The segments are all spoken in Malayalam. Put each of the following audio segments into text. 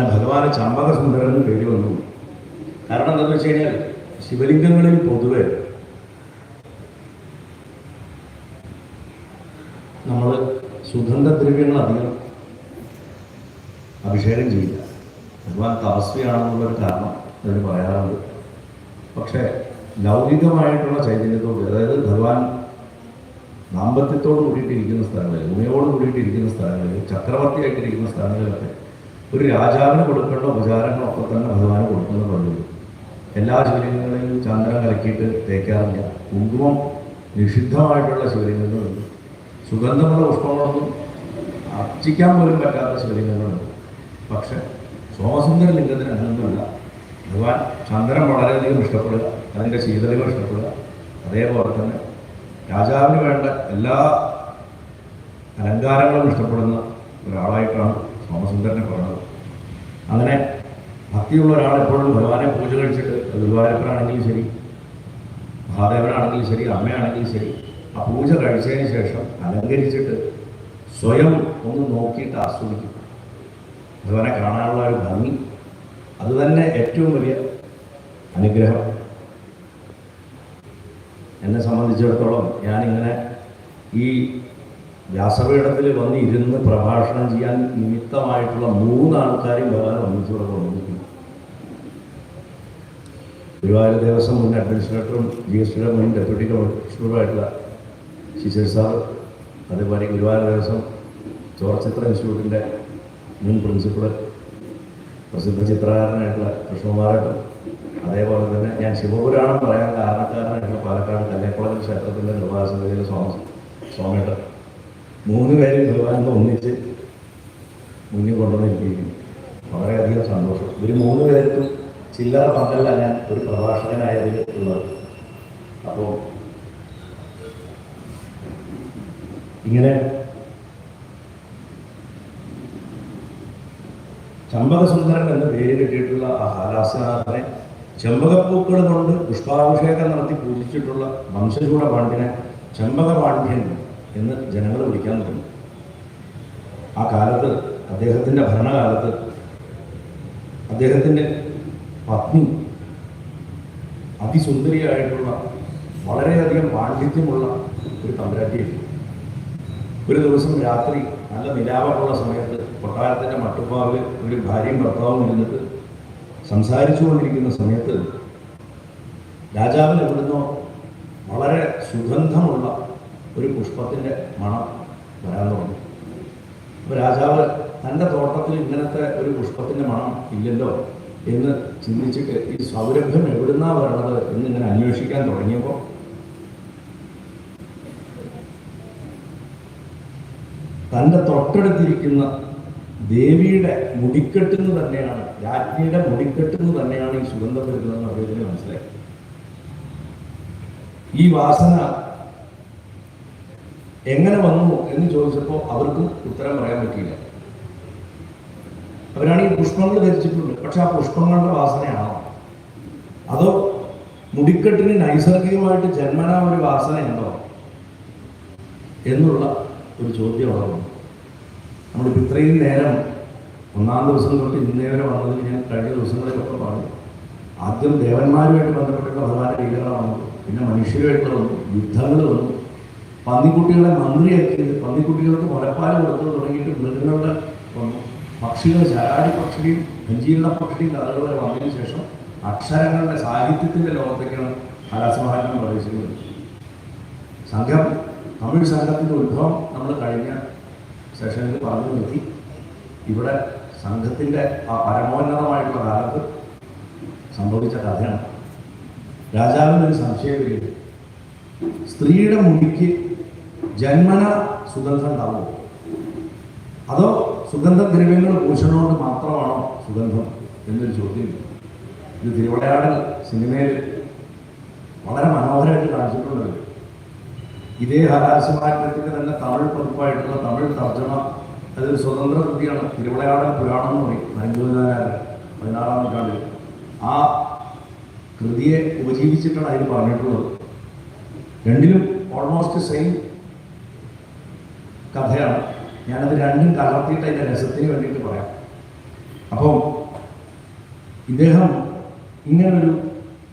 അങ്ങനെ ഭഗവാന് ചമ്പക സുന്ദരൻ പേര് വന്നു. കാരണം എന്താണെന്ന് വെച്ച് കഴിഞ്ഞാൽ ശിവലിംഗങ്ങളിൽ പൊതുവെ നമ്മൾ സുഗന്ധദ്രവ്യങ്ങൾ അധികം അഭിഷേകം ചെയ്യില്ല. ഭഗവാൻ തപസ്വിയാണെന്നുള്ളൊരു കാരണം അതിന് പറയാറുണ്ട്. പക്ഷേ ലൗകികമായിട്ടുള്ള ചൈതന്യത്തോട് അതായത് ഭഗവാൻ ദാമ്പത്യത്തോട് കൂടിയിട്ടിരിക്കുന്ന സ്ഥലങ്ങളിൽ ഉമയോട് കൂടിയിട്ടിരിക്കുന്ന സ്ഥലങ്ങളിൽ ചക്രവർത്തിയായിട്ടിരിക്കുന്ന സ്ഥലങ്ങളിലൊക്കെ ഒരു രാജാവിന് കൊടുക്കേണ്ട ഉപചാരങ്ങളൊക്കെ തന്നെ ഭഗവാന് കൊടുക്കുന്ന പതിവുണ്ട് എല്ലാ ശിവലിംഗങ്ങളിലും ചന്ദ്രൻ കലക്കിയിട്ട് തേക്കാറില്ല. കുങ്കുമം നിഷിദ്ധമായിട്ടുള്ള ശിവലിംഗങ്ങളുണ്ട് സുഗന്ധമുള്ള പുഷ്പങ്ങളൊന്നും അർച്ചിക്കാൻ പോലും പറ്റാത്ത ശിവലിംഗങ്ങളുണ്ട് പക്ഷെ സോമസുന്ദര ലിംഗത്തിന് അങ്ങനൊന്നുമില്ല ഭഗവാൻ ചന്ദ്രൻ വളരെയധികം ഇഷ്ടപ്പെടുക അതിന്റെ ശീതളികൾ ഇഷ്ടപ്പെടുക. അതേപോലെ തന്നെ രാജാവിന് വേണ്ട എല്ലാ അലങ്കാരങ്ങളും ഇഷ്ടപ്പെടുന്ന ഒരാളായിട്ടാണ് സോമസുന്ദരനെ പറഞ്ഞത് അങ്ങനെ ഭക്തിയുള്ള ഒരാൾ എപ്പോഴും ഭഗവാനെ പൂജ കഴിച്ചിട്ട് ഗുരുവായൂരപ്പനാണെങ്കിലും ശരി മഹാദേവനാണെങ്കിലും ശരി അമ്മയാണെങ്കിലും ശരി ആ പൂജ കഴിച്ചതിന് ശേഷം അലങ്കരിച്ചിട്ട് സ്വയം ഒന്ന് നോക്കിയിട്ട് ആസ്വദിക്കും. ഭഗവാനെ കാണാനുള്ള ഒരു ഭംഗി. അതുതന്നെ ഏറ്റവും വലിയ അനുഗ്രഹം. എന്നെ സംബന്ധിച്ചിടത്തോളം ഞാനിങ്ങനെ ഈ വ്യാസപീഠത്തിൽ വന്ന് ഇരുന്ന് പ്രഭാഷണം ചെയ്യാൻ നിമിത്തമായിട്ടുള്ള മൂന്ന് ആൾക്കാരെയും ഭഗവാൻ ഒന്നിച്ചുകൂടെ കൊണ്ടുവന്നിരിക്കുന്നു ഗുരുവായൂർ ദേവസ്വം മുൻ അഡ്മിനിസ്ട്രേറ്ററും ജി എസ് ടിയുടെ മുൻ ഡെപ്യൂട്ടി കമ്മീഷണറുമായിട്ടുള്ള ശിശിർ സാർ അതേപോലെ ഗുരുവായൂർ ദേവസ്വം ചോർച്ചിത്ര ഇൻസ്റ്റിറ്റ്യൂട്ടിന്റെ മുൻ പ്രിൻസിപ്പൾ പ്രസിദ്ധ ചിത്രകാരനായിട്ടുള്ള കൃഷ്ണകുമാരേട്ടൻ അതേപോലെ തന്നെ ഞാൻ ശിവപുരാണം പറയാൻ കാരണക്കാരനായിട്ടുള്ള പാലക്കാട് കല്ലേക്കുളം ക്ഷേത്രത്തിന്റെ നിർവാഹസമിതിയിലെ സ്വാമി സ്വാമിയേട്ടൻ മൂന്ന് പേരും ഭഗവാനെന്ന് ഒന്നിച്ച് മുന്നിൽ കൊണ്ടുവന്നിരിക്കുന്നു. വളരെയധികം സന്തോഷം. ഇവർ മൂന്ന് പേർക്കും ചില്ലറ പങ്കല്ല ഞാൻ ഒരു പ്രഭാഷകനായതിൽ ഉള്ളത്. അപ്പോൾ ഇങ്ങനെ ചമ്പകസുന്ദരൻ എന്ന പേര് കിട്ടിയിട്ടുള്ള ആ ഹാലാസനാഥനെ ചെമ്പകപ്പൂക്കൾ കൊണ്ട് പുഷ്പാഭിഷേകം നടത്തി പൂജിച്ചിട്ടുള്ള വംശചൂട പാണ്ഡ്യനെ ചെമ്പക പാണ്ഡ്യൻ എന്ന് ജനങ്ങൾ വിളിക്കാൻ തുടങ്ങി. ആ കാലത്ത് അദ്ദേഹത്തിന്റെ ഭരണകാലത്ത് അദ്ദേഹത്തിന്റെ പത്നി അതിസുന്ദരിയായിട്ടുള്ള വളരെയധികം പാണ്ഡിത്യമുള്ള ഒരു തമ്പരാട്ടിയായിരുന്നു ഒരു ദിവസം രാത്രി നല്ല നിലാവമുള്ള സമയത്ത് കൊട്ടാരത്തിന്റെ മട്ടുപ്പാവിൽ ഒരു ഭാര്യയും ഭർത്താവും ഇരുന്നിട്ട് സംസാരിച്ചു കൊണ്ടിരിക്കുന്ന സമയത്ത് രാജാവിന് എവിടുന്നോ വളരെ സുഗന്ധമുള്ള ഒരു പുഷ്പത്തിന്റെ മണം വരാൻ തുടങ്ങി അപ്പോൾ രാജാവ് തന്റെ തോട്ടത്തിൽ ഇങ്ങനത്തെ ഒരു പുഷ്പത്തിന്റെ മണം ഇല്ലല്ലോ എന്ന് ചിന്തിച്ചിട്ട് ഈ സൗരഭ്യം എവിടുന്നാ വരണത് എന്നിങ്ങനെ അന്വേഷിക്കാൻ തുടങ്ങിയപ്പോൾ തന്റെ തൊട്ടടുത്തിരിക്കുന്ന ദേവിയുടെ മുടിക്കെട്ടെന്ന് തന്നെയാണ് രാജ്ഞിയുടെ മുടിക്കെട്ടെന്ന് തന്നെയാണ് ഈ സുഗന്ധം വരുന്നതെന്ന് അദ്ദേഹത്തിന് മനസ്സിലായി. ഈ വാസന എങ്ങനെ വന്നു എന്ന് ചോദിച്ചപ്പോൾ അവർക്കും ഉത്തരം പറയാൻ പറ്റിയില്ല. അവരാണ് ഈ പുഷ്പങ്ങൾ ധരിച്ചിട്ടുണ്ട്. പക്ഷെ ആ പുഷ്പങ്ങളുടെ വാസനയാണോ? അതോ മുടിക്കെട്ടിന് നൈസർഗികമായിട്ട് ജന്മനാ ഒരു വാസനയുണ്ടോ? എന്നുള്ള ഒരു ചോദ്യമാണ് നമ്മൾ ഇത്രയും നേരം ഒന്നാം ദിവസം തൊട്ട് ഇന്നേ വരെ വന്നതിൽ ഞാൻ കഴിഞ്ഞ ദിവസങ്ങളിലൊക്കെ പറഞ്ഞു. ആദ്യം ദേവന്മാരുമായിട്ട് ബന്ധപ്പെട്ടുള്ള ഭഗവാന്റെ ലീലകളാണ് പിന്നെ മനുഷ്യരുമായിട്ടുള്ള വന്നു. യുദ്ധങ്ങൾ വന്നു. പന്നിക്കുട്ടികളെ മന്ത്രിയാക്കിയത് പന്നിക്കുട്ടികൾക്ക് മുലപ്പാൽ കൊടുത്തു തുടങ്ങിയിട്ട് മൃഗങ്ങളുടെ പക്ഷികൾ ശരാടി പക്ഷിയും അഞ്ചീരണ പക്ഷിയും കഥകൾ വരെ വന്നതിന് ശേഷം അക്ഷരങ്ങളുടെ സാഹിത്യത്തിന്റെ ലോകത്തേക്കാണ് കലാസമാഹാരം പ്രവേശിക്കുന്നത്. സംഘം തമിഴ് സംഘത്തിന്റെ ഉത്ഭവം നമ്മൾ കഴിഞ്ഞ സെഷനിൽ പറഞ്ഞു നിർത്തി. ഇവിടെ സംഘത്തിന്റെ ആ പരമോന്നതമായിട്ടുള്ള കാലത്ത് സംഭവിച്ച കഥയാണ്. രാജാവിനൊരു സംശയം സംശയമില്ല സ്ത്രീയുടെ മുടിക്ക് ജന്മന സുഗന്ധം ഉണ്ടാവുമോ അതോ സുഗന്ധദ്രവ്യങ്ങൾ പൂശണോണ്ട് മാത്രമാണോ സുഗന്ധം എന്നൊരു ചോദ്യം. ഇത് തിരുവിളയാടൽ സിനിമയിൽ വളരെ മനോഹരമായിട്ട് കാണിച്ചിട്ടുള്ളത് ഇതേ ഹരാശമാറ്റത്തിന്റെ തന്നെ തമിഴ് പതിപ്പായിട്ടുള്ള തമിഴ് തർജമ. അതൊരു സ്വതന്ത്ര കൃതിയാണ്. തിരുവടയാടൻ പുരാണം എന്ന് പറയും. നരഞ്ചോദനാരൻ പതിനാറാം നൂറ്റാണ്ടിൽ. ആ കൃതിയെ ഉപജീവിച്ചിട്ടാണ് അതിൽ പറഞ്ഞിട്ടുള്ളത്. രണ്ടിലും ഓൾമോസ്റ്റ് സെയിം കഥയാണ്. ഞാനത് രണ്ടും കലർത്തിയിട്ട് അതിന്റെ രസത്തിന് വേണ്ടിയിട്ട് പറയാം. അപ്പോൾ ഇദ്ദേഹം ഇങ്ങനൊരു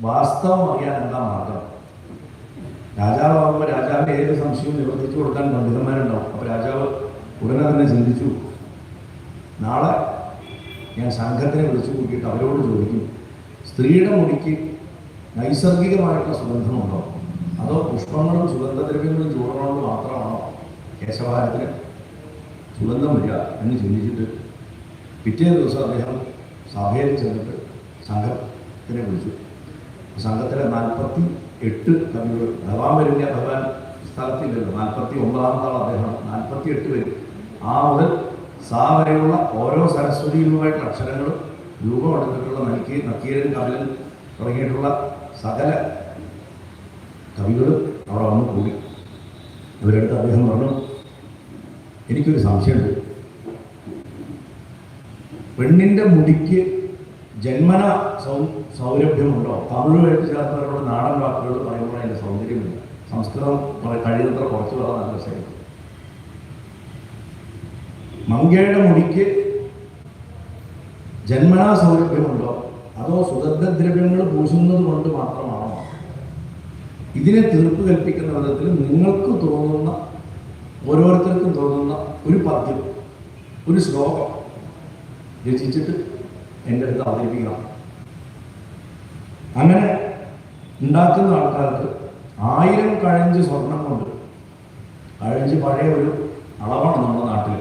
വാസ്തവം അറിയാൻ എന്താ മാർഗം? രാജാവാകുമ്പോൾ രാജാവിന്റെ ഏത് സംശയവും നിവർത്തിച്ചു കൊടുക്കാൻ പണ്ഡിതന്മാരുണ്ടാവും. അപ്പോൾ രാജാവ് ഉടനെ തന്നെ ചിന്തിച്ചു നാളെ ഞാൻ സംഘത്തിനെ വിളിച്ചു കൂട്ടിയിട്ട് അവരോട് ചോദിക്കും സ്ത്രീയുടെ മുടിക്ക് നൈസർഗികമായിട്ടുള്ള സുഗന്ധമുണ്ടോ? അതോ പുഷ്പങ്ങളും സുഗന്ധദ്രവ്യങ്ങളും ചൂടണോണ്ട് മാത്രമാണോ? കേശവാരത്തിന് സുഗന്ധം വരിക എന്ന് ചിന്തിച്ചിട്ട് പിറ്റേ ദിവസം അദ്ദേഹം സഭയിൽ ചെന്നിട്ട് സംഘത്തിനെ വിളിച്ചു. സംഘത്തിലെ നാൽപ്പത്തി എട്ട് കവികൾ ഭഗവാൻ വരുന്ന ഭഗവാൻ സ്ഥലത്തില്ലല്ലോ. നാൽപ്പത്തി ഒമ്പതാമതാണ് അദ്ദേഹം നാൽപ്പത്തി എട്ട് പേര്. ആ മുതൽ സാ വരെയുള്ള ഓരോ സരസ്വതിയിലുമായിട്ടുള്ള രൂപം എടുത്തിട്ടുള്ള നൽകി നക്കീരൻ കപിലൻ തുടങ്ങിയിട്ടുള്ള സകല കവികളും അവിടെ വന്ന് പോയി ഇവരെടുത്ത് അദ്ദേഹം പറഞ്ഞു എനിക്കൊരു സംശയമുണ്ട് പെണ്ണിന്റെ മുടിക്ക് ജന്മന സൗ സൗരഭ്യമുണ്ടോ? തമിഴുമായിട്ട് ചേർത്തവരോട് നാടൻ വാക്കുകൾ പറയുമ്പോൾ അതിന്റെ സൗന്ദര്യമില്ല. സംസ്കൃതം കഴിയുന്നത്ര കുറച്ച് പറയാൻ നല്ല വിഷയം മങ്കയുടെ മുടിക്ക് ജന്മനാ സൗരഭ്യമുണ്ടോ? അതോ സുഗന്ധദ്രവ്യങ്ങൾ പൂശുന്നത് കൊണ്ട് മാത്രമാണോ? ഇതിനെ തീർപ്പ് കൽപ്പിക്കുന്ന വിധത്തിൽ നിങ്ങൾക്ക് തോന്നുന്ന ഓരോരുത്തർക്കും തോന്നുന്ന ഒരു പദ്യം ഒരു ശ്ലോകം രചിച്ചിട്ട് എന്റെ അടുത്ത് അവതരിപ്പിക്കണം. അങ്ങനെ ഉണ്ടാക്കുന്ന ആൾക്കാർക്ക് ആയിരം കഴഞ്ച് സ്വർണം കൊണ്ട് കഴഞ്ച് പഴയ ഒരു അളവാണ് നമ്മുടെ നാട്ടിൽ.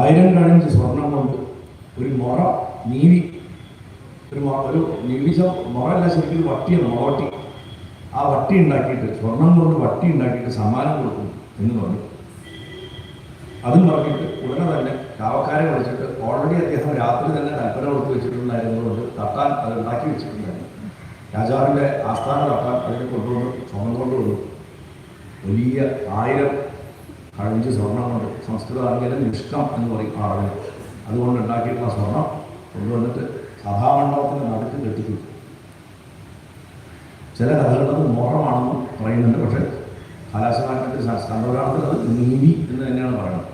ആയിരം കഴഞ്ച് സ്വർണം കൊണ്ട് ഒരു മുറ നീവി ഒരു ഒരു നിവിശ മുറല്ല ശരിക്കും വട്ടിയാണ് മുറവട്ടി. ആ വട്ടി ഉണ്ടാക്കിയിട്ട് സ്വർണം കൊണ്ട് വട്ടി ഉണ്ടാക്കിയിട്ട് സമ്മാനം കൊടുക്കും എന്ന് പറഞ്ഞു. അതും പറഞ്ഞിട്ട് ഉടനെ തന്നെ ചാവക്കാരെ വിളിച്ചിട്ട് ഓൾറെഡി അദ്ദേഹം രാത്രി തന്നെ കൽപ്പന കൊടുത്ത് വെച്ചിട്ടുണ്ടായിരുന്നതുകൊണ്ട് തട്ടാൻ അത് ഉണ്ടാക്കി വെച്ചിട്ടുണ്ടായിരുന്നു. രാജാവിന്റെ ആസ്ഥാനം തട്ടാൻ അതിനെ കൊണ്ടുവന്ന് സ്വർണം കൊണ്ടുവന്നു വലിയ ആയിരം കഴിഞ്ഞ് സ്വർണം കൊണ്ട് സംസ്കൃത ആംഗ്യം നിഷ്കം എന്ന് പറയും ആളുകൾ അതുകൊണ്ട് ഉണ്ടാക്കിയിട്ടുള്ള സ്വർണം കൊണ്ടുവന്നിട്ട് സഭാമണ്ഡപത്തിന് നടുക്ക് കെട്ടിച്ചു ചില കഥകളത് മോഹമാണെന്ന് പറയുന്നുണ്ട് പക്ഷേ സ്കന്ധപുരാണത്തിൽ അത് നീവി എന്ന് തന്നെയാണ് പറയുന്നത്.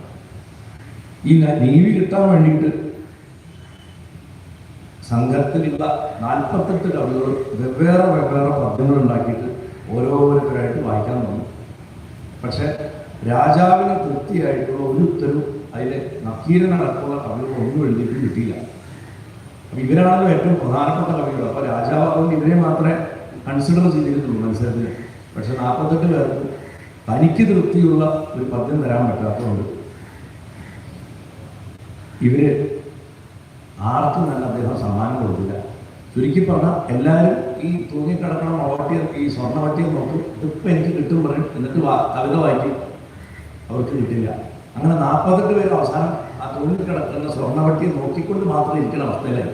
ഈ നീതി കിട്ടാൻ വേണ്ടിയിട്ട് സംഘത്തിലുള്ള നാൽപ്പത്തെട്ട് കവികൾ വെവ്വേറെ വെവ്വേറെ പദ്യങ്ങൾ ഉണ്ടാക്കിയിട്ട് ഓരോരുത്തരായിട്ട് വായിക്കാൻ തുടങ്ങി പക്ഷെ രാജാവിന് തൃപ്തിയായിട്ടുള്ള ഒരു ഉത്തരവും അതിലെ നക്കീരനടക്കമുള്ള കവികൾ ഒന്നും എഴുതിയിട്ട് കിട്ടിയില്ല. അപ്പൊ ഇവരാണല്ലോ ഏറ്റവും പ്രധാനപ്പെട്ട കവികൾ അപ്പൊ രാജാവ് അതുകൊണ്ട് ഇവരെ മാത്രമേ കൺസിഡർ ചെയ്തിരുന്നുള്ളൂ മത്സരത്തിന്. പക്ഷെ നാൽപ്പത്തെട്ട് പേർക്ക് തനിക്ക് തൃപ്തിയുള്ള ഒരു പദ്യം തരാൻ പറ്റാത്തതുകൊണ്ട് ഇവർ ആർക്കും തന്നെ അദ്ദേഹം സമ്മാനം കൊടുത്തില്ല ചുരുക്കി പറഞ്ഞാൽ എല്ലാവരും ഈ തൂങ്ങിക്കിടക്കണം ഓട്ടിയ ഈ സ്വർണ സ്വർണവട്ടിയെ നോക്കും ഇതിപ്പോൾ എനിക്ക് കിട്ടും പറയും. എന്നിട്ട് കവിത വായിക്കും. അവർക്ക് കിട്ടില്ല. അങ്ങനെ നാൽപ്പത്തെട്ട് പേര് അവസാനം ആ തൂങ്ങിക്കിടക്കുന്ന സ്വർണവട്ടിയെ നോക്കിക്കൊണ്ട് മാത്രം ഇരിക്കുന്ന അവസ്ഥയിലായി.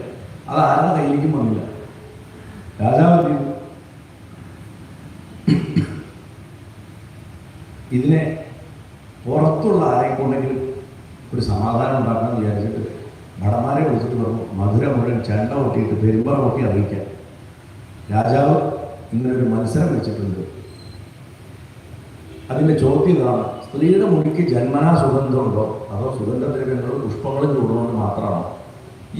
അത് ആരുടെ കയ്യിലേക്കും വന്നില്ല. രാജാവ് എന്ത് ചെയ്തു? ഇതിനെ പുറത്തുള്ള ആരെക്കൊണ്ടെങ്കിലും ഒരു സമാധാനം ഉണ്ടാക്കണം വിചാരിച്ചിട്ട് ഭടന്മാരെ വിളിച്ചിട്ട് പറഞ്ഞു മധുര മുഴുവൻ ചെണ്ട കൊട്ടിയിട്ട് പെരുമ്പറ കൊട്ടി അറിയിക്കാൻ രാജാവ് ഇങ്ങനൊരു മത്സരം വെച്ചിട്ടുണ്ട്. അതിന്റെ ചോദ്യം ഇതാണ് സ്ത്രീയുടെ മുടിക്ക് ജന്മനാ സുഗന്ധമുണ്ടോ അതോ സുഗന്ധദ്രവ്യങ്ങളും പുഷ്പങ്ങളും ചൂടുകൊണ്ട് മാത്രമാണോ?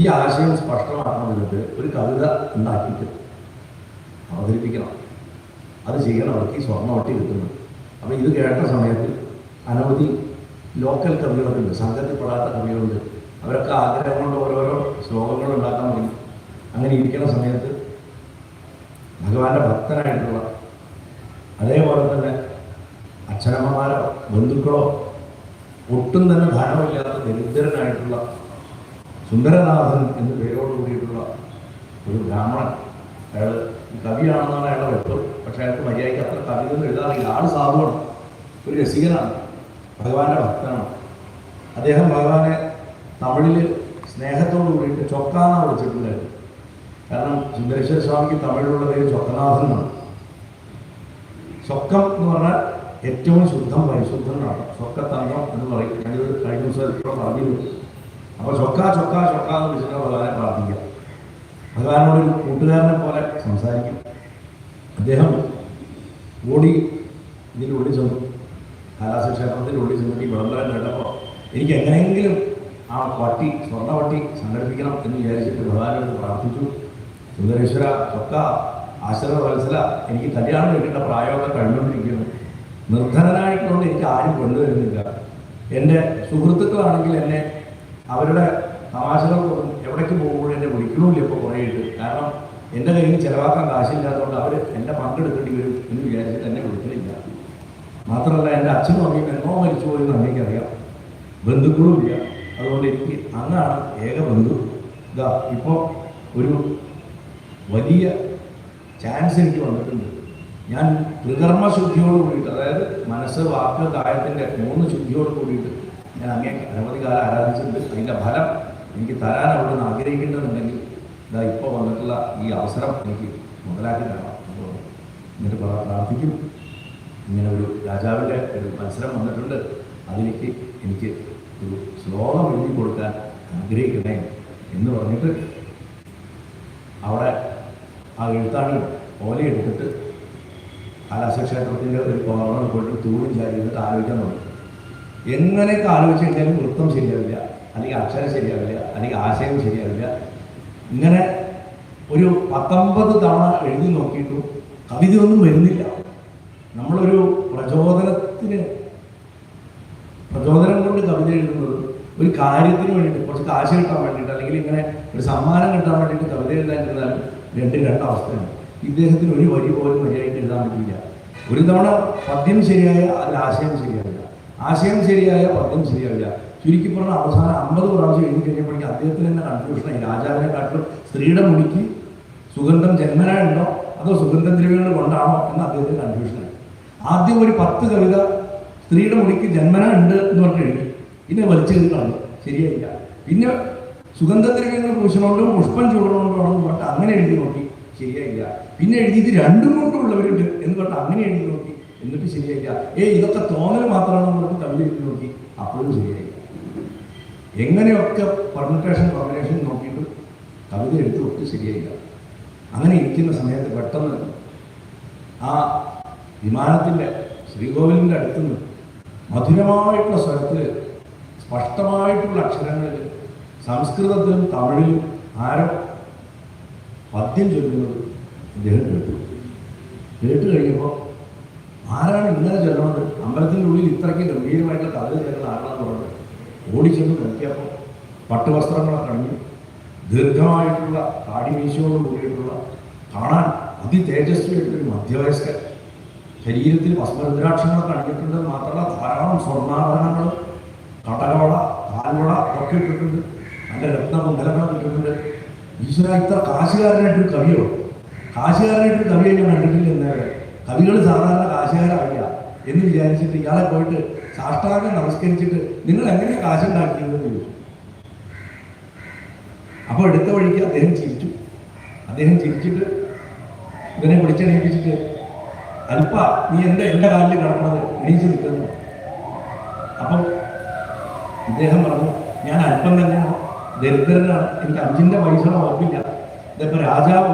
ഈ ആശയം സ്പഷ്ടമാക്കുന്ന വിധത്തിൽ ഒരു കവിത ഉണ്ടാക്കിയിട്ട് അവതരിപ്പിക്കണം. അത് ചെയ്യണം അവർക്ക് ഈ സ്വർണവട്ടി കിട്ടുന്നത്. അപ്പോൾ ഇത് കേട്ട സമയത്ത് അനവധി ലോക്കൽ കവികളൊക്കെ സംഘത്തിൽപ്പെടാത്ത കവികളുണ്ട്. അവരൊക്കെ ആഗ്രഹം കൊണ്ട് ഓരോരോ ശ്ലോകങ്ങൾ ഉണ്ടാക്കാൻ തുടങ്ങി. അങ്ങനെ ഇരിക്കുന്ന സമയത്ത് ഭഗവാന്റെ ഭക്തനായിട്ടുള്ള അതേപോലെ തന്നെ അച്ഛനമ്മമാരോ ബന്ധുക്കളോ ഒട്ടും തന്നെ ധനമില്ലാത്ത ദരിദ്രനായിട്ടുള്ള സുന്ദരനാഥൻ എന്ന് പേരോട് കൂടിയിട്ടുള്ള ഒരു ബ്രാഹ്മണൻ. അയാൾ കവിയാണെന്നാണ് അയാളുടെ വെപ്പ് പക്ഷെ അയാൾക്ക് മര്യാദയ്ക്ക് അത്ര കവിതൊന്നും എഴുതാറില്ല. ആൾ സാധുവാണ്. ഒരു രസികനാണ്. ഭഗവാന്റെ ഭക്തനാണ്. അദ്ദേഹം ഭഗവാനെ തമിഴിൽ സ്നേഹത്തോട് കൂടിയിട്ട് ചൊക്കാന്ന വിളിച്ചിട്ടുണ്ടായിരുന്നു കാരണം സുന്ദരേശ്വര സ്വാമിക്ക് തമിഴിലുള്ള പേര് ചൊക്കനാഥൻ എന്നാണ് ചൊക്കം എന്ന് പറഞ്ഞാൽ ഏറ്റവും ശുദ്ധം പരിശുദ്ധനാണ്. ചൊക്കത്തങ്കം എന്ന് പറയും. ഞാനിത് കഴിഞ്ഞ ദിവസം ഇപ്പോൾ പറഞ്ഞിരുന്നു. അപ്പോൾ ചൊക്ക ചൊക്ക ചൊക്ക എന്ന് വിളിച്ചിട്ട് ഭഗവാനെ പ്രാർത്ഥിക്കാം ഭഗവാനോട് ഒരു കൂട്ടുകാരനെ പോലെ സംസാരിക്കും. അദ്ദേഹം ഓടി ഇതിനുള്ളിൽ ചെന്നു. കലാശ ക്ഷേത്രത്തിനുള്ളിൽ ചെന്നിട്ട് ഈ വിളംബരം കേട്ടപ്പോൾ എനിക്ക് എങ്ങനെയെങ്കിലും ആ വട്ടി സ്വർണ വട്ടി സംഘടിപ്പിക്കണം എന്ന് വിചാരിച്ചിട്ട് ഭഗവാനോട് പ്രാർത്ഥിച്ചു. സുന്ദരേശ്വര ചൊക്ക ആശ്രമ വത്സല എനിക്ക് കല്യാണം കിട്ടേണ്ട പ്രായമൊക്കെ കഴിഞ്ഞുകൊണ്ടിരിക്കുന്നു. നിർധനനായിട്ടുകൊണ്ട് എനിക്ക് ആരും കൊണ്ടുവരുന്നില്ല. എന്റെ സുഹൃത്തുക്കളാണെങ്കിൽ എന്നെ അവരുടെ തമാശകൾ എവിടേക്ക് പോകുമ്പോൾ എന്നെ വിളിക്കണമില്ല ഇപ്പോൾ കുറേ ഇട്ട് കാരണം എന്റെ കയ്യിൽ ചിലവാക്കാൻ കാശില്ലാത്തതുകൊണ്ട് അവർ എന്നെ പങ്കെടുക്കേണ്ടി വരും എന്ന് വിചാരിച്ചിട്ട് എന്നെ വിളിക്കലില്ല. മാത്രമല്ല എന്റെ അച്ഛനും അമ്മയും എന്നോ മരിച്ചു പോയെന്ന് അമ്മയ്ക്കറിയാം ബന്ധുക്കളും ഇല്ല. അതുകൊണ്ട് എനിക്ക് അങ്ങാണ് ഏക ബന്ധു. ഇതാ ഇപ്പോൾ ഒരു വലിയ ചാൻസ് എനിക്ക് വന്നിട്ടുണ്ട്. ഞാൻ ത്രികർമ്മ ശുദ്ധിയോട് കൂടിയിട്ട് അതായത് മനസ്സ് വാക്ക് കായത്തിന്റെ മൂന്ന് ശുദ്ധിയോട് കൂടിയിട്ട് ഞാൻ അങ്ങേ അനവധി കാലം ആരാധിച്ചിട്ടുണ്ട്. അതിന്റെ ഫലം എനിക്ക് തരാൻ അവിടെ നിന്ന് ആഗ്രഹിക്കേണ്ടതുണ്ടെങ്കിൽ ഇതാ ഇപ്പോൾ വന്നിട്ടുള്ള ഈ അവസരം എനിക്ക് മുതലാക്കി തരണം എന്നിട്ട് പറ പ്രാർത്ഥിക്കും. ഇങ്ങനെ ഒരു രാജാവിന്റെ ഒരു മത്സരം വന്നിട്ടുണ്ട്. അതിലേക്ക് എനിക്ക് ഒരു ശ്ലോകം എഴുതി കൊടുക്കാൻ ആഗ്രഹിക്കണേ എന്ന് പറഞ്ഞിട്ട് അവിടെ ആ എഴുത്താണി ഓല എടുത്തിട്ട് കലാശക്ഷേത്രത്തിന്റെ ഒരു കോർണർ പോയിട്ട് തൂണും ചാരി എന്നിട്ട് ആലോചിക്കാൻ തുടങ്ങി എങ്ങനെയൊക്കെ ആലോചിച്ച് കഴിഞ്ഞാലും വൃത്തം ശരിയാവില്ല. അല്ലെങ്കിൽ അക്ഷരം ശരിയാവില്ല അല്ലെങ്കിൽ ആശയം ശരിയാവില്ല. ഇങ്ങനെ ഒരു പത്തൊമ്പത് തവണ എഴുതി നോക്കിയിട്ടും കവിതയൊന്നും വരുന്നില്ല. നമ്മളൊരു പ്രചോദനത്തിന് പ്രചോദനം കൊണ്ട് കവിത എഴുതുന്നത് ഒരു കാര്യത്തിന് വേണ്ടിയിട്ട് കുറച്ച് കാശ് കിട്ടാൻ വേണ്ടിയിട്ട് അല്ലെങ്കിൽ ഇങ്ങനെ ഒരു സമ്മാനം കിട്ടാൻ വേണ്ടിയിട്ട് കവിത എഴുതാൻ ഇരുന്നാലും രണ്ട് രണ്ടവസ്ഥയാണ് ഇദ്ദേഹത്തിന് ഒരു വരി പോലും മര്യാദയ്ക്ക് എഴുതാൻ പറ്റില്ല. ഒരു തവണ പദ്യം ശരിയായ അതിൽ ആശയം ശരിയാവില്ല. ആശയം ശരിയായ പദ്യം ശരിയാവില്ല. ചുരുക്കി പറഞ്ഞ അവസാനം അമ്പത് പ്രാവശ്യം എഴുതി കഴിഞ്ഞപ്പോഴേക്കും അദ്ദേഹത്തിന് തന്നെ കൺഫ്യൂഷനായി രാജാവിനെ കാട്ടിലും സ്ത്രീയുടെ മുടിക്ക് സുഗന്ധം ജന്മന ഉണ്ടോ അതോ സുഗന്ധദ്രവ്യങ്ങൾ കൊണ്ടാണോ? എന്ന് അദ്ദേഹത്തിന് കൺഫ്യൂഷനായി ആദ്യം ഒരു പത്ത് കവിത സ്ത്രീയുടെ മുടിക്ക് ജന്മന ഉണ്ട് എന്ന് പറഞ്ഞ് എഴുതി. പിന്നെ വലിച്ചു കളഞ്ഞു. ശരിയായില്ല. പിന്നെ സുഗന്ധദ്രവ്യങ്ങൾ പൂശണോണ്ടും പുഷ്പം ചൂടണോണ്ടും എന്ന് പറഞ്ഞിട്ട് അങ്ങനെ എഴുതി നോക്കി. ശരിയായില്ല. പിന്നെ എഴുതിയത് രണ്ടും കൊണ്ടുള്ളവരുണ്ട് എന്ന് പറഞ്ഞിട്ട് അങ്ങനെ എഴുതി നോക്കി. എന്നിട്ട് ശരിയായില്ല. ഏ ഇതൊക്കെ തോന്നൽ മാത്രമാണെന്ന് പറഞ്ഞ് കവിത എഴുതി നോക്കി. അപ്പോഴും ശരിയായില്ല എങ്ങനെയൊക്കെ പെർമിറ്റേഷൻ കോമ്പിനേഷൻ നോക്കിയിട്ട് കവിത എടുത്തു ഒട്ട് ശരിയായില്ല. അങ്ങനെ ഇരിക്കുന്ന സമയത്ത് പെട്ടെന്ന് ആ വിമാനത്തിന്റെ ശ്രീകോവിലിന്റെ അടുത്ത് നിന്ന് മധുരമായിട്ടുള്ള സ്വരത്തിൽ സ്പഷ്ടമായിട്ടുള്ള അക്ഷരങ്ങളിൽ സംസ്കൃതത്തിലും തമിഴിലും ആരോ പദ്യം ചൊല്ലുന്നത് അദ്ദേഹം കേട്ടു. കേട്ട് കഴിയുമ്പോൾ ആരാണ് ഇങ്ങനെ ചൊല്ലണത്? അമ്പലത്തിന്റെ ഉള്ളിൽ ഇത്രയ്ക്ക് ഗംഭീരമായിട്ടുള്ള കവിത ചെല്ലുന്ന ആരാണെന്ന് പറഞ്ഞത് ഓടിച്ചെന്ന് നോക്കിയപ്പോൾ പട്ടുവസ്ത്രങ്ങളൊക്കെ അണിഞ്ഞു ദീർഘമായിട്ടുള്ള താടിമീശയോട് കൂടിയിട്ടുള്ള കാണാൻ അതിതേജസ്വിയായിട്ടൊരു മധ്യവയസ്കൻ. ശരീരത്തിൽ ഭസ്മരുദ്രാക്ഷങ്ങളൊക്കെ അണിഞ്ഞിട്ടുണ്ട് മാത്രമല്ല ധാരാളം സ്വർണാഭരണങ്ങൾ കടകോള കാൽവള ഒക്കെ ഇട്ടിട്ടുണ്ട്. നല്ല രത്നകുണ്ടലങ്ങളൊക്കെ ഇട്ടിട്ടുണ്ട്. ഈശ്വര ഇത്ര കാശുകാരനായിട്ടൊരു കവിയോ കാശുകാരനായിട്ടൊരു കവിയെ ഞാൻ കണ്ടിട്ടില്ല എന്നാൽ കവികൾ സാധാരണ കാശുകാരാവില്ല എന്ന് വിചാരിച്ചിട്ട് ഇയാളെ പോയിട്ട് സാഷ്ടാംഗം നമസ്കരിച്ചിട്ട് നിങ്ങൾ എങ്ങനെയാണ് കാശുണ്ടാക്കിയതെന്ന് ചോദിച്ചു. അപ്പോൾ എടുത്ത വഴിക്ക് അദ്ദേഹം ചിരിച്ചു. അദ്ദേഹം ചിരിച്ചിട്ട് ഇവനെ വിളിച്ചെണീപ്പിച്ചിട്ട് അല്പ നീ എന്താ എന്റെ കാലിൽ കിടക്കുന്നത്? എണീച്ച് നിൽക്കുന്നു. അപ്പം ഇദ്ദേഹം പറഞ്ഞു ഞാൻ അല്പം തന്നെയാണ് ദരിദ്രനാണ്. എനിക്ക് അഞ്ചിന്റെ പൈസ ഉറപ്പില്ല ഇതിപ്പോൾ രാജാവ്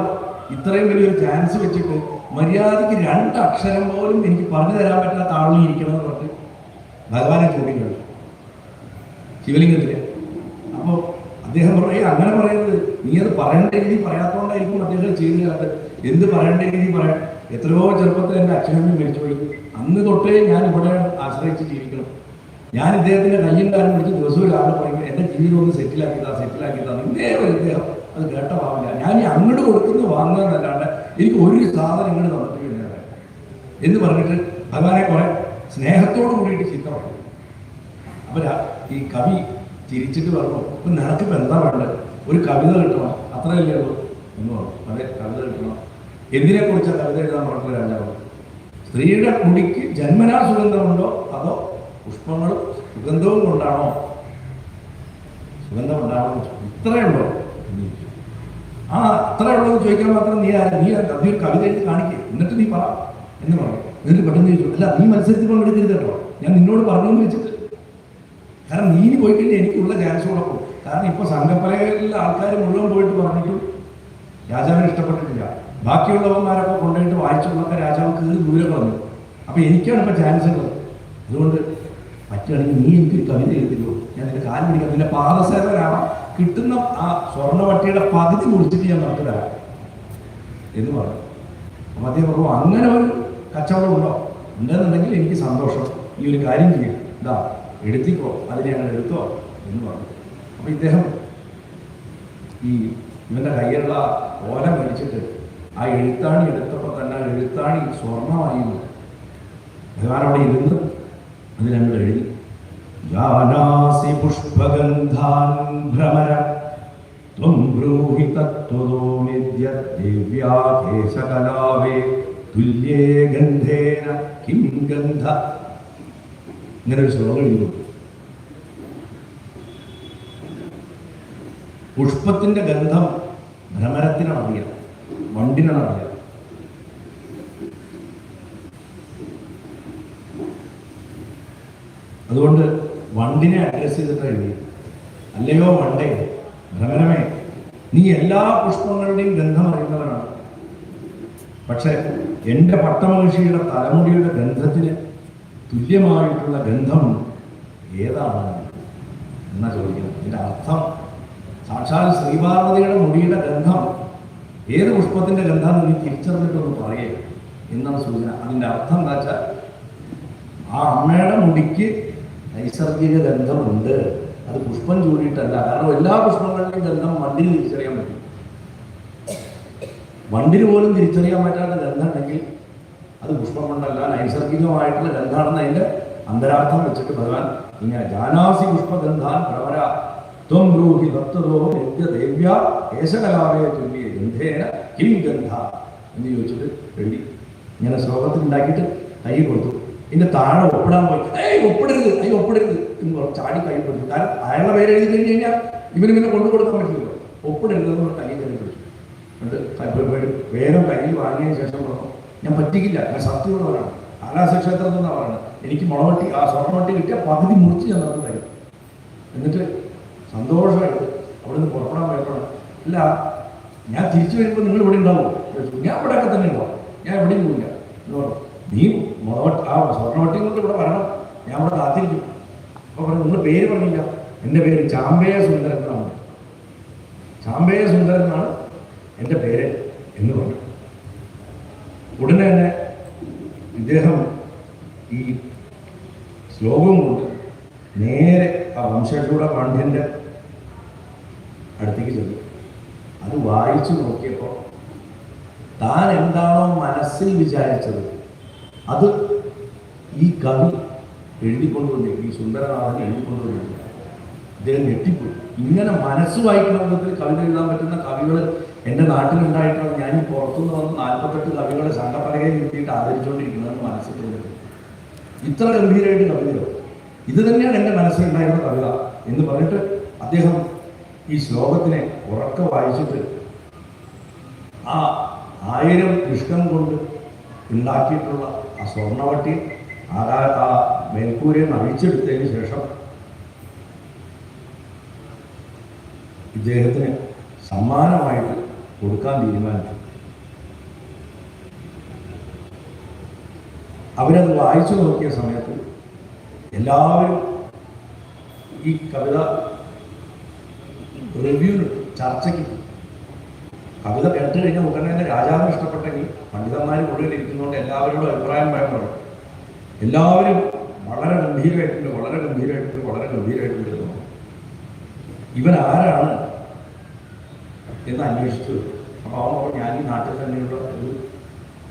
ഇത്രയും വലിയൊരു ചാൻസ് വെച്ചിട്ട് മര്യാദയ്ക്ക് രണ്ട് അക്ഷരം പോലും എനിക്ക് പറഞ്ഞു തരാൻ പറ്റാത്ത ആളിൽ ഇരിക്കണമെന്ന് പറഞ്ഞ് ഭഗവാനെ ചോദിക്കുന്നു ശിവലിംഗത്തിൽ. അപ്പോൾ അദ്ദേഹം പറയുക "ഏയ് അങ്ങനെ പറയുന്നത് നീ അത് പറയേണ്ട രീതി പറയാത്തോണ്ടായിരിക്കും അദ്ദേഹം ചെയ്തില്ലാത്ത എന്ത് പറയേണ്ട രീതി പറയാം എത്രയോ ചെറുപ്പത്തിൽ എന്റെ അച്ഛനമ്മയും മരിച്ചുപോയി അന്ന് തൊട്ടേ ഞാൻ ഇവിടെ ആശ്രയിച്ച് ജീവിക്കണം. ഞാൻ ഇദ്ദേഹത്തിന്റെ കയ്യും കാലം പിടിച്ച് ദിവസവും രാവിലെ പറയും എന്റെ ജീവിതം ഒന്ന് സെറ്റിലാക്കിയതാ സെറ്റിലാക്കിയതാ ഇന്നേ ഒരു ഇദ്ദേഹം അത് കേട്ട പാവില്ല ഞാൻ അങ്ങോട്ട് കൊടുക്കുന്നു വാങ്ങുക എന്നല്ലാണ്ട് എനിക്ക് ഒരു സാധനം ഇങ്ങോട്ട് തന്നിട്ടില്ല എന്ന് പറഞ്ഞിട്ട് ഭഗവാനെ കുറെ സ്നേഹത്തോട് കൂടിയിട്ട് ചിന്ത പറഞ്ഞു. അപ്പൊ ഈ കവി തിരിച്ചിട്ട് പറഞ്ഞു അപ്പൊ നിനക്കിപ്പോ എന്താ വേണ്ടത്? ഒരു കവിത കിട്ടണം അത്രയല്ലേ ഉള്ളൂ. എന്ന് പറഞ്ഞു. അതെ കവിത കിട്ടണം. എന്തിനെ കുറിച്ചാണ് കവിത എഴുതാൻ പറഞ്ഞ രാജാവ്? സ്ത്രീയുടെ മുടിക്ക് ജന്മനാ സുഗന്ധമുണ്ടോ? അതോ പുഷ്പങ്ങളും സുഗന്ധവും കൊണ്ടാണോ? സുഗന്ധം ഉണ്ടാണോ ഇത്രയേ ഉള്ളൂ. എന്ന് ചോദിച്ചു. ആ അത്ര ഉള്ളത് ചോദിക്കാൻ മാത്രം നീ? നീ? നീ ഒരു കവിത എഴുതി കാണിക്കേ. എന്നിട്ട് നീ പറ. എന്ന് പറഞ്ഞു. എന്നിട്ട് പെട്ടെന്ന് ചോദിച്ചു. അല്ല നീ മത്സരത്തിൽ പങ്കെടുക്കരുത് കേട്ടോ. ഞാൻ നിന്നോട് പറഞ്ഞു എന്ന് വെച്ചിട്ട്. കാരണം നീ പോയി കഴിഞ്ഞാൽ എനിക്കുള്ള ചാൻസ് കൂടെ പോകും. കാരണം ഇപ്പൊ സംഘപ്പലകളിലെ ആൾക്കാർ മുഴുവൻ പോയിട്ട് പറഞ്ഞിട്ടും രാജാവിനെ ഇഷ്ടപ്പെട്ടിട്ടില്ല. ബാക്കിയുള്ളവന്മാരൊക്കെ കൊണ്ടുപോയിട്ട് വായിച്ചുള്ളൊക്കെ രാജാവ് കീറി ദൂരെ കളഞ്ഞു. അപ്പൊ എനിക്കാണ് ഇപ്പൊ ചാൻസ് ഉള്ളത്. അതുകൊണ്ട് പറ്റുകയാണെങ്കിൽ നീ എനിക്ക് കവിത എഴുതില്ലോ ഞാൻ ഞാൻ നിന്റെ കാൽ പിടിക്കാം. നിന്റെ പാദസേവനാവാം കിട്ടുന്ന ആ സ്വർണവട്ടിയുടെ പകുതി മുറിച്ചിട്ട് ഞാൻ നമുക്ക് എന്ന് പറഞ്ഞു. അദ്ദേഹം പറഞ്ഞു അങ്ങനെ ഒരു കച്ചവടം ഉണ്ടോ? ഉണ്ടെന്നുണ്ടെങ്കിൽ എനിക്ക് സന്തോഷം. ഈ ഒരു കാര്യം ചെയ്യും. ഇതാ എടുത്തിക്കോ. അതിനെ ഞങ്ങൾ എടുത്തോ. എന്ന് പറഞ്ഞു. അപ്പൊ ഇദ്ദേഹം ഈ ഇവന്റെ കയ്യിലുള്ള ഓല മേടിച്ചിട്ട് ആ എഴുത്താണി എടുത്തപ്പോൾ തന്നെ എഴുത്താണി സ്വർണമായിരുന്നു ഭഗവാൻ അവിടെ ഇരുന്ന് അതിലങ്ങൾ എഴുതി. ജാനാസി പുഷ്പഗന്ധാൻ ഭ്രമര. ത്വം ബ്രൂഹി തത്വതോ നിദ്യ ദിവ്യാകേശകലാവേ തുല്യേ ഗന്ധേന കിം ഗന്ധ. ഇങ്ങനെ ഒരു ശ്ലോകം എഴുതി ഗന്ധം ഭ്രമരത്തിനാണ് അറിയാം വണ്ടിനാണ് അതുകൊണ്ട് വണ്ടിനെ അഡ്രസ് ചെയ്തിട്ട് എഴുതി അല്ലയോ വണ്ടേ ഭ്രമനമേ നീ എല്ലാ പുഷ്പങ്ങളുടെയും ഗന്ധം അറിയുന്നവനാണ്. പക്ഷെ എന്റെ പട്ടമഹർഷിയുടെ തലമുടിയുടെ ഗന്ധത്തിന് തുല്യമായിട്ടുള്ള ഗന്ധം ഏതാണ്? എന്നാ ചോദിക്കുന്നത് ഇതിന്റെ അർത്ഥം സാക്ഷാൽ ശ്രീപാർവതിയുടെ മുടിയുടെ ഗന്ധം ഏത് പുഷ്പത്തിന്റെ ഗന്ധം നീ തിരിച്ചറിഞ്ഞിട്ടൊന്ന് പറയേ? എന്നാണ് സൂചന. അതിന്റെ അർത്ഥം എന്താ വെച്ചാൽ ആ അമ്മയുടെ മുടിക്ക് നൈസർഗിക ഗന്ധമുണ്ട്. അത് പുഷ്പം ചൂടിയിട്ടല്ല. കാരണം എല്ലാ പുഷ്പങ്ങളുടെയും ഗന്ധം വണ്ടിന് തിരിച്ചറിയാൻ പറ്റും. വണ്ടിന് പോലും തിരിച്ചറിയാൻ പറ്റാത്ത ഗന്ധം ഉണ്ടെങ്കിൽ അത് പുഷ്പം കൊണ്ടല്ല നൈസർഗികമായിട്ടുള്ള ഗന്ധാണെന്ന് അതിന്റെ അന്തരാർത്ഥം വെച്ചിട്ട് ഭഗവാൻ ഇങ്ങനെ ജാനാസി പുഷ്പഗന്ധാൻ പ്രവര ത്വം ബ്രൂഹി ഭക്തദോഹം യജ്ഞ ദേവ്യ കേശകലാവയ തുല്യ ഗന്ധേന കിം ഗന്ധ എന്ന് ചോദിച്ചിട്ട് എഴുതി. ഇങ്ങനെ ശ്ലോകത്തിൽ ഉണ്ടാക്കിയിട്ട് കൈ കൊടുത്തു. ഇതിന്റെ താഴെ ഒപ്പിടാൻ പോയി. ഏയ് ഒപ്പിടരുത് അയ്യോ ഒപ്പിടരുത് എന്ന് ചാടി കൈ കൊടുത്തു കാരണം അയാളുടെ പേര് എഴുതി കഴിഞ്ഞ് കഴിഞ്ഞാൽ ഇവന് പിന്നെ കൊണ്ടു കൊടുക്കാൻ പറ്റില്ലല്ലോ. ഒപ്പിടരുത് എന്ന് പറഞ്ഞ് കൈ കയറി പിടിച്ചു. എന്നിട്ട് കൈ- വേഗം കയ്യിൽ വാങ്ങിയതിന് ശേഷം പറഞ്ഞു ഞാൻ പറ്റിക്കില്ല ഞാൻ സത്യമുള്ളവരാണ് ആകാശക്ഷേത്രത്തിൽ നിന്നാണ് പറയുന്നത്. എനിക്ക് മുളവട്ടി ആ സ്വർണവട്ടി കിട്ടിയ പകുതി മുറിച്ച് ഞാൻ നമുക്ക് തരും. എന്നിട്ട് സന്തോഷമായിട്ട് അവിടെ നിന്ന് പുറപ്പെടാൻ പോയപ്പോഴാണ് അല്ല ഞാൻ തിരിച്ചു വരുമ്പോൾ നിങ്ങൾ ഇവിടെ ഉണ്ടാവും. ഞാൻ ഇവിടെയൊക്കെ തന്നെ ഉണ്ടാവും ഞാൻ എവിടെയും പോയില്ല എന്ന് പറഞ്ഞു. നീ മുളവട്ടി ആ സ്വർണവട്ടി കൊണ്ട് ഇവിടെ വരണം. ഞാൻ ഇവിടെ കാത്തിരിക്കും. അപ്പോൾ പറഞ്ഞു നിങ്ങൾ പേര് പറഞ്ഞില്ല. എന്റെ പേര് ചാമ്പയ സുന്ദരൻ എന്നാണ്. ചാമ്പയ സുന്ദരൻ എന്നാണ് എന്റെ പേര് എന്ന് പറഞ്ഞു. ഉടനെ തന്നെ ഇദ്ദേഹം ഈ ശ്ലോകം കൊണ്ട് നേരെ ആ വംശജൂട പാണ്ഡ്യന്റെ അടുത്തേക്ക് ചെന്നു. അത് വായിച്ചു നോക്കിയപ്പോൾ താൻ എന്താണോ മനസ്സിൽ വിചാരിച്ചത് അത് ഈ കവി എഴുതിക്കൊണ്ടുവന്നേ ഈ സുന്ദരനാഥൻ എഴുതിക്കൊണ്ടുവന്നിരിക്കും അദ്ദേഹം ഞെട്ടിപ്പോയി. ഇങ്ങനെ മനസ്സ് വായിക്കുന്ന വിധത്തിൽ കവിത എഴുതാൻ പറ്റുന്ന കവികൾ എന്റെ നാട്ടിലുണ്ടായിട്ടാണ് ഞാൻ ഈ പുറത്തുനിന്ന് വന്ന് നാൽപ്പത്തെട്ട് കവികളെ സംഘപലകയിൽ കിട്ടിയിട്ട് ആദരിച്ചുകൊണ്ടിരിക്കുന്നതെന്ന് മനസ്സിൽ തോന്നി ഇത്ര ഗംഭീരമായിട്ട് കവിതയോ? ഇത് തന്നെയാണ് എന്റെ മനസ്സിലുണ്ടായിരുന്ന കവിത എന്ന് പറഞ്ഞിട്ട് അദ്ദേഹം ഈ ശ്ലോകത്തിനെ ഉറക്കെ വായിച്ചിട്ട് ആ ആയിരം ഇഷ്ടം കൊണ്ട് ഉണ്ടാക്കിയിട്ടുള്ള ആ സ്വർണവട്ടി ആകാ ആ മേൽക്കൂരയിൽ നിന്ന് അഴിച്ചെടുത്തതിന് ശേഷം ഇദ്ദേഹത്തിന് സമ്മാനമായിട്ട് കൊടുക്കാൻ തീരുമാനിച്ചു. അവരത് വായിച്ചു നോക്കിയ സമയത്ത് എല്ലാവരും ഈ കവിത റിവ്യൂ ചർച്ചയ്ക്ക് കവിത കേട്ട് കഴിഞ്ഞാൽ ഉടനെ തന്നെ രാജാവിന് ഇഷ്ടപ്പെട്ടെങ്കിൽ പണ്ഡിതന്മാർ കൂടുതൽ ഇരിക്കുന്നതുകൊണ്ട് എല്ലാവരോടും അഭിപ്രായം പറയാൻ എല്ലാവരും വളരെ ഗംഭീരമായിട്ടുണ്ട് വളരെ ഗംഭീരമായിട്ടുണ്ട് വളരെ ഗംഭീരമായിട്ടുണ്ട് എന്ന് ഇവൻ ആരാണ് എന്ന് അന്വേഷിച്ചു. അപ്പോൾ അവൻ പറഞ്ഞു ഞാൻ ഈ നാട്ടിൽ തന്നെയുള്ള ഒരു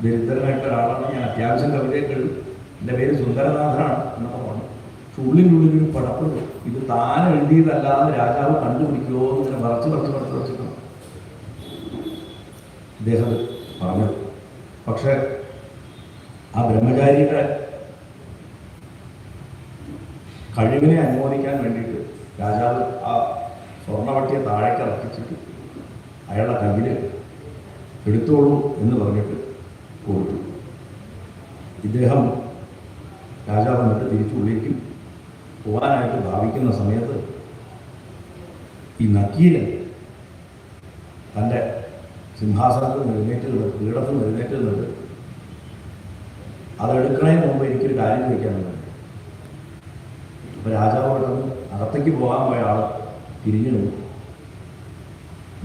ദരിദ്രനായിട്ട് ഒരാളാണ്. ഞാൻ അത്യാവശ്യം കവിതയൊക്കെ എഴുതും എന്റെ പേര് സുന്ദരനാഥനാണ് എന്നൊക്കെ പറഞ്ഞു. ഉള്ളിനുള്ളിൽ ഒരു പടപ്പുണ്ട് ഇത് താൻ എഴുതിയതല്ലാതെ രാജാവ് കണ്ടുപിടിക്കുമോ എന്ന് ഇങ്ങനെ മറച്ച് മറച്ച് വറച്ച് വച്ചിട്ടുണ്ട് ഇദ്ദേഹം പറഞ്ഞു. പക്ഷെ ആ ബ്രഹ്മചാരിയുടെ കഴിവിനെ അനുമോദിക്കാൻ വേണ്ടിയിട്ട് രാജാവ് ആ സ്വർണവട്ടിയെ താഴേക്ക് ഇറക്കിച്ചിട്ട് അയാളുടെ കയ്യിൽ എടുത്തോളൂ എന്ന് പറഞ്ഞിട്ട് കൊടുത്തു. ഇദ്ദേഹം രാജാവ് എന്നിട്ട് തിരിച്ചു ഉള്ളിലേക്ക് പോകാനായിട്ട് ഭാവിക്കുന്ന സമയത്ത് ഈ നക്കീരൻ തന്റെ സിംഹാസനത്തിൽ നിന്ന് എഴുന്നേറ്റ് നിന്ന് പീഠത്തിൽ നിന്ന് എഴുന്നേറ്റ് നിന്നിട്ട് അത് എടുക്കണതിന് മുമ്പ് എനിക്കൊരു കാര്യം ചോദിക്കാനുണ്ട് അപ്പൊ രാജാവ് പെട്ടെന്ന് അകത്തേക്ക് പോകാൻ പോയ ആൾ തിരിഞ്ഞു.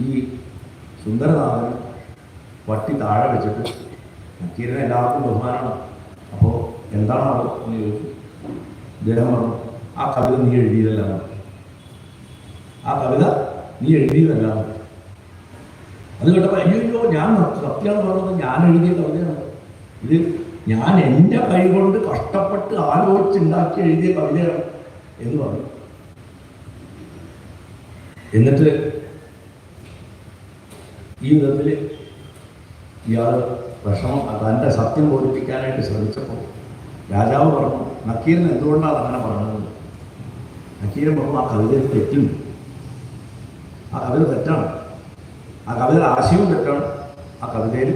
ഈ സുന്ദരനാഥൻ വട്ടി താഴെ വെച്ചിട്ട് നക്കീരനെ എല്ലാവർക്കും ബഹുമാനമാണ്. അപ്പോൾ എന്താണ് അത് എന്ന് ചോദിച്ചു. അദ്ദേഹം പറഞ്ഞു ആ കവിത നീ എഴുതിയതല്ല. ആ കവിത നീ എഴുതിയതല്ല. അത് കേട്ടപ്പോൾ അയ്യോ ഞാൻ സത്യം പറഞ്ഞത് ഞാൻ എഴുതിയ കവിതയാണ് ഇത് ഞാൻ എന്റെ കൈ കൊണ്ട് കഷ്ടപ്പെട്ട് ആലോചിച്ചുണ്ടാക്കി എഴുതിയ കവിതയാണ് എന്ന് പറഞ്ഞു. എന്നിട്ട് ഈ വിധത്തിൽ ഇയാൾ വിഷമം തന്റെ സത്യം ബോധിപ്പിക്കാനായിട്ട് ശ്രമിച്ചപ്പോൾ രാജാവ് പറഞ്ഞു നക്കീരൻ എന്തുകൊണ്ടാണ് അങ്ങനെ പറഞ്ഞത്? നക്കീരൻ പറഞ്ഞു ആ കവിതയിൽ തെറ്റുണ്ട്. ആ കവിത തെറ്റാണ്. ആ കവിതയുടെ ആശയവും തെറ്റാണ്. ആ കവിതയിൽ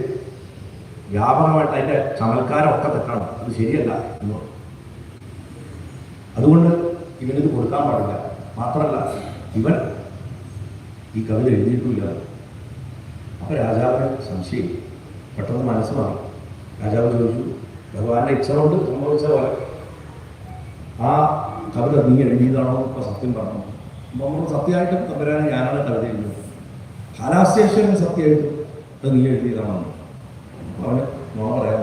വ്യാപകമായിട്ട് അതിന്റെ ചമൽക്കാരമൊക്കെ തെറ്റാണ്. അത് ശരിയല്ല എന്ന് അതുകൊണ്ട് ഇവനിത് കൊടുക്കാൻ പാടില്ല. മാത്രമല്ല ഇവൻ ഈ കവിത എഴുതിയിട്ടില്ല. അപ്പോൾ രാജാവിന് സംശയം. പെട്ടെന്ന് മനസ്സ് മാറി. രാജാവ് ചോദിച്ചു ഭഗവാന്റെ ഇച്ഛ കൊണ്ട് സംഭവിച്ച പോലെ ആ കവിത നീ എഴുതിയതാണോ? ഇപ്പോൾ സത്യം പറഞ്ഞു. നമ്മൾ സത്യമായിട്ടും തമ്പരാനെ ഞാനാണ് കവിത എഴുതുന്നത് കാലാശേഷം സത്യമായിട്ട് നീ എഴുതിയതാണെന്ന് അവന് നോണ പറയാൻ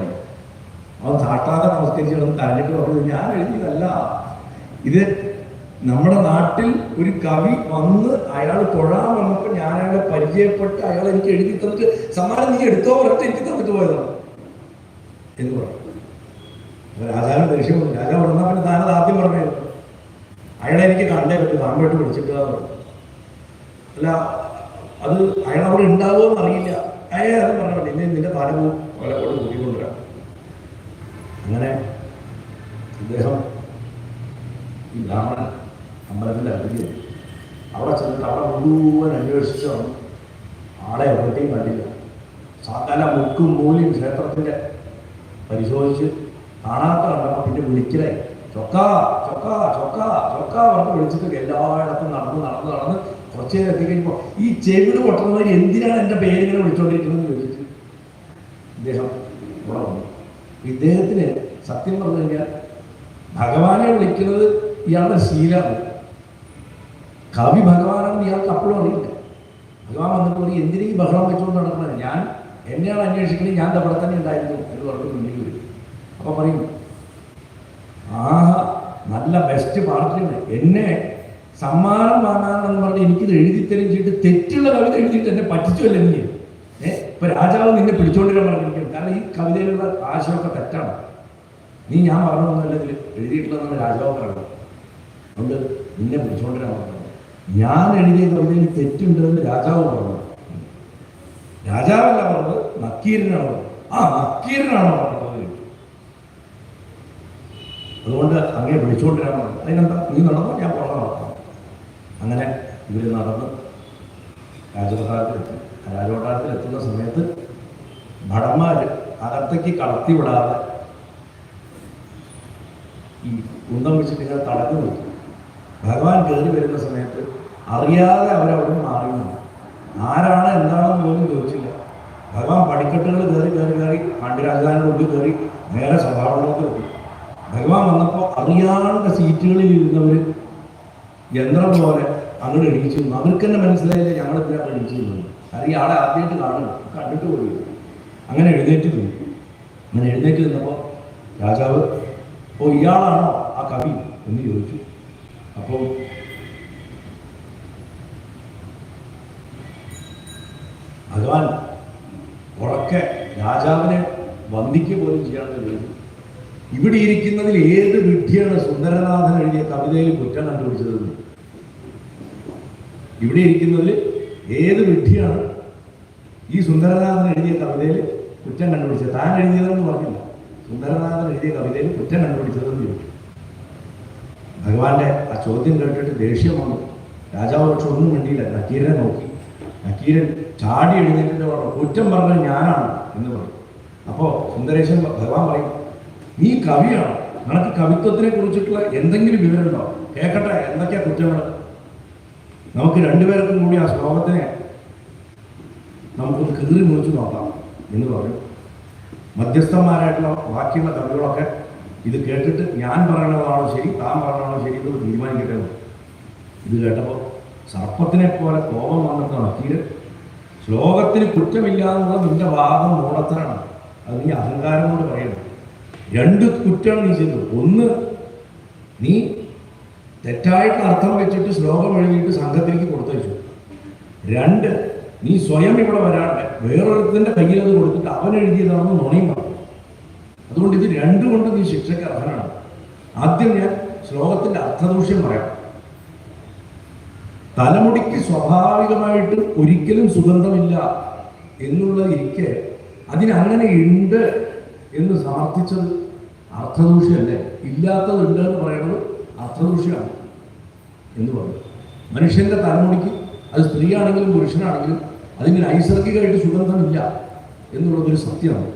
അവൻ ചാട്ടാതെ നമസ്കരിച്ച് കിടന്ന് കരഞ്ഞിട്ട് പറഞ്ഞു ഞാൻ എഴുതിയതല്ല. ഇത് നമ്മുടെ നാട്ടിൽ ഒരു കവി വന്ന് അയാൾ തൊഴാൻ വന്നപ്പോൾ ഞാൻ അയാളെ പരിചയപ്പെട്ട് അയാൾ എനിക്ക് എഴുതി തന്നിട്ട് സമ്മാനം നീ എടുത്തോ പറഞ്ഞിട്ട് എനിക്ക് തന്നിട്ട് പോയതാണ്. എന്ന് പറഞ്ഞു. രാജാവിന് ദേഷ്യം രാജാവ് വന്നാൽ പിന്നെ താനത് ആദ്യം പറഞ്ഞായിരുന്നു അയാളെ എനിക്ക് കണ്ടേ പറ്റും. താമ്പോട്ട് വിളിച്ചിട്ട് അല്ല അത് അയാൾ അവിടെ ഉണ്ടാവുമെന്ന് അറിയില്ല. അയാൾ പറഞ്ഞു നിന്നെ നിന്റെ തല പോകും അവിടെ കൂട്ടിക്കൊണ്ടുവരാം അങ്ങനെ അദ്ദേഹം ഈ ബ്രാഹ്മണൻ അമ്പലത്തിന്റെ അതിഥി അവിടെ ചെന്നിട്ട് അവിടെ മുഴുവൻ അന്വേഷിച്ചാണ് ആളെ എവിടെയും കണ്ടില്ല. സാധാരണ മുക്കും മൂലിയും ക്ഷേത്രത്തിന്റെ പരിശോധിച്ച് കാണാത്ത കണ്ടപ്പോൾ പിന്നെ വിളിക്കലേ ചൊക്ക ചൊക്ക ചൊക്ക ചൊക്ക പറഞ്ഞ് വിളിച്ചിട്ട് എല്ലായിടത്തും നടന്ന് നടന്ന് നടന്ന് കുറച്ച് നേരം എത്തിക്കഴിഞ്ഞപ്പോ ഈ ചെവിട് പൊട്ടുന്നവർ എന്തിനാണ് എന്റെ പേരിങ്ങനെ വിളിച്ചുകൊണ്ടിരിക്കുന്നത് ചോദിച്ചിട്ട് ഇദ്ദേഹം ഇവിടെ വന്നു. ഇദ്ദേഹത്തിന് സത്യം പറഞ്ഞു കഴിഞ്ഞാൽ ഭഗവാനെ വിളിക്കുന്നത് ഇയാളുടെ ശീലമാണ്. കവി ഭഗവാനാണെന്ന് ഇയാൾക്ക് അപ്പോഴും അറിയില്ല. ഭഗവാൻ വന്നിട്ട് പറയും എന്തിനീ ബഹളം വെച്ചുകൊണ്ട് നടക്കുന്നത് ഞാൻ എന്നെയാണ് അന്വേഷിക്കുന്നത് ഞാൻ അവിടെ തന്നെ ഉണ്ടായിരുന്നു എന്ന് പറഞ്ഞു മുന്നിൽ വരും. അപ്പോൾ പറയും ആഹാ നല്ല ബെസ്റ്റ് പാർട്ടിയാണ്. എന്നെ സമ്മാനം വാങ്ങാനെന്ന് പറഞ്ഞ് എനിക്കിത് എഴുതി ചെയ്തിട്ട് തെറ്റുള്ള കവിത എഴുതിയിട്ട് എന്നെ പറ്റിച്ചുവല്ലേ നീ? ഏ? ഇപ്പൊ രാജാവ് നിന്നെ പിടിച്ചോണ്ടിരാൻ പറഞ്ഞിരിക്കും കാരണം ഈ കവിതയിലുള്ള ആശയമൊക്കെ തെറ്റാണ്. നീ ഞാൻ പറഞ്ഞു വന്നല്ലെങ്കിൽ എഴുതിയിട്ടുള്ളതാണ് രാജാവ് പറയണം അതുകൊണ്ട് നിന്നെ പിടിച്ചോണ്ടിരാൻ പറഞ്ഞത്. ഞാൻ എഴുതിയ കവിതയിൽ തെറ്റുണ്ടെന്ന് രാജാവ് പറഞ്ഞു. രാജാവല്ല പറഞ്ഞത് നക്കീരനാണ് ആ നക്കീരനാണ് അതുകൊണ്ട് അങ്ങനെ വിളിച്ചുകൊണ്ടിരാൻ പറഞ്ഞു. അതിനെന്താ? നീ നടന്നോ? ഞാൻ പുറത്ത് നടത്താം അങ്ങനെ ഇവർ നടന്ന് രാജകൊട്ടാരത്തിലെത്തി രാജകൊട്ടാരത്തിൽ എത്തുന്ന സമയത്ത് ഭടന്മാർ അകത്തേക്ക് കടത്തിവിടാതെ ഈ കുന്തം വെച്ചിട്ട് തടഞ്ഞു നിർത്തി ഭഗവാൻ കയറി വരുന്ന സമയത്ത് അറിയാതെ അവരവിടെ മാറി നിന്നു ആരാണ് എന്താണെന്ന് പോലും ചോദിച്ചില്ല. ഭഗവാൻ പടിക്കെട്ടുകൾ കയറി കയറി കയറി പാണ്ഡ്യരാജധാനിയുടെ ഉള്ളിൽ കയറി നേരെ സഭാവളത്തിൽ എത്തി ഭഗവാൻ വന്നപ്പോൾ അറിയാണ്ട് സീറ്റുകളിൽ ഇരുന്നവർ യന്ത്രം പോലെ അങ്ങോട്ട് ഇടിച്ചു. അവർക്ക് തന്നെ മനസ്സിലായില്ല ഞങ്ങൾ ഇതിനകത്ത് എണീച്ചു നിന്നു കാരണം ആളെ ആദ്യമായിട്ട് കാണുന്നു കണ്ടിട്ട് പോയി അങ്ങനെ എഴുന്നേറ്റ് നിന്നു അങ്ങനെ എഴുന്നേറ്റ് നിന്നപ്പോൾ രാജാവ് ഓ ഇയാളാണോ ആ കവി? എന്ന് ചോദിച്ചു. അപ്പോൾ ഭഗവാൻ ഉറക്കെ രാജാവിനെ വന്ദിക്കുക പോലും ചെയ്യാൻ കഴിയും ഇവിടെ ഇരിക്കുന്നതിൽ ഏത് വിഡ്ഢിയാണ് സുന്ദരനാഥൻ എഴുതിയ കവിതയിൽ കുറ്റം കണ്ടുപിടിച്ചതെന്ന്? ഇവിടെ ഇരിക്കുന്നതിൽ ഏത് വിഡ്ഢിയാണ് ഈ സുന്ദരനാഥൻ എഴുതിയ കവിതയിൽ കുറ്റം കണ്ടുപിടിച്ചത്? താൻ എഴുതിയതെന്ന് പറഞ്ഞില്ല. സുന്ദരനാഥൻ എഴുതിയ കവിതയിൽ കുറ്റം കണ്ടുപിടിച്ചതെന്ന് ചോദിച്ചു. ഭഗവാന്റെ ആ ചോദ്യം കേട്ടിട്ട് ദേഷ്യം വന്നു. രാജാവ് പക്ഷെ ഒന്നും വേണ്ടിയില്ല നക്കീരനെ നോക്കി. നക്കീരൻ ചാടി എഴുന്നേറ്റിട്ട് പറഞ്ഞു കുറ്റം പറഞ്ഞത് ഞാനാണ് എന്ന് പറഞ്ഞു. അപ്പോൾ സുന്ദരേശൻ ഭഗവാൻ പറയും നീ കവിയാണ്. നിനക്ക് കവിത്വത്തിനെ കുറിച്ചിട്ടുള്ള എന്തെങ്കിലും വിവരമുണ്ടോ? കേൾക്കട്ടെ എന്തൊക്കെയാ കുറ്റങ്ങൾ നമുക്ക് രണ്ടുപേർക്കും കൂടി ആ ശ്ലോകത്തിനെ നമുക്കൊന്ന് കീറി മുറിച്ച് നോക്കാം എന്ന് പറഞ്ഞു മധ്യസ്ഥന്മാരായിട്ടുള്ള ബാക്കിയുള്ള കവികളൊക്കെ ഇത് കേട്ടിട്ട് ഞാൻ പറയണതാണോ ശരി താൻ പറയണതാണോ ശരി എന്ന് തീരുമാനിക്കട്ടെ. ഇത് കേട്ടപ്പോൾ സർപ്പത്തിനെ പോലെ കോപം വന്നിട്ട് നടത്തിയത് ശ്ലോകത്തിന് കുറ്റമില്ലാന്നുള്ള നിന്റെ വാദം മൂടത്തരാണ്. അത് നീ അഹങ്കാരം കൊണ്ട് പറയണം രണ്ട് കുറ്റമാണ് നീ ചെയ്തത് ഒന്ന് നീ തെറ്റായിട്ട് അർത്ഥം വെച്ചിട്ട് ശ്ലോകം എഴുതിയിട്ട് സംഘത്തിലേക്ക് കൊടുത്തയച്ചു രണ്ട് നീ സ്വയം ഇവിടെ വരാണ്ട് വേറൊരുത്തിന്റെ കയ്യിൽ അത് കൊടുത്തിട്ട് അവൻ എഴുതിയതാണെന്ന് നുണയും പറഞ്ഞു. അതുകൊണ്ട് ഇത് രണ്ടും കൊണ്ട് നീ ശിക്ഷയ്ക്ക് അർഹനാണ്. ആദ്യം ഞാൻ ശ്ലോകത്തിന്റെ അർത്ഥദൂഷ്യം പറയാം. തലമുടിക്ക് സ്വാഭാവികമായിട്ട് ഒരിക്കലും സുഗന്ധമില്ല എന്നുള്ള ഇരിക്കെ അതിനങ്ങനെ ഉണ്ട് എന്ന് സമർത്ഥിച്ചത് അർത്ഥദൂഷ്യല്ലേ ഇല്ലാത്തതുണ്ട് എന്ന് പറയുന്നത് അർത്ഥദൂഷ്യമാണ് എന്ന് പറഞ്ഞു. മനുഷ്യന്റെ തലമുടിക്ക് അത് സ്ത്രീയാണെങ്കിലും പുരുഷനാണെങ്കിലും അതിന് നൈസർഗികമായിട്ട് സുഗന്ധമില്ല എന്നുള്ളതൊരു സത്യമാണ്.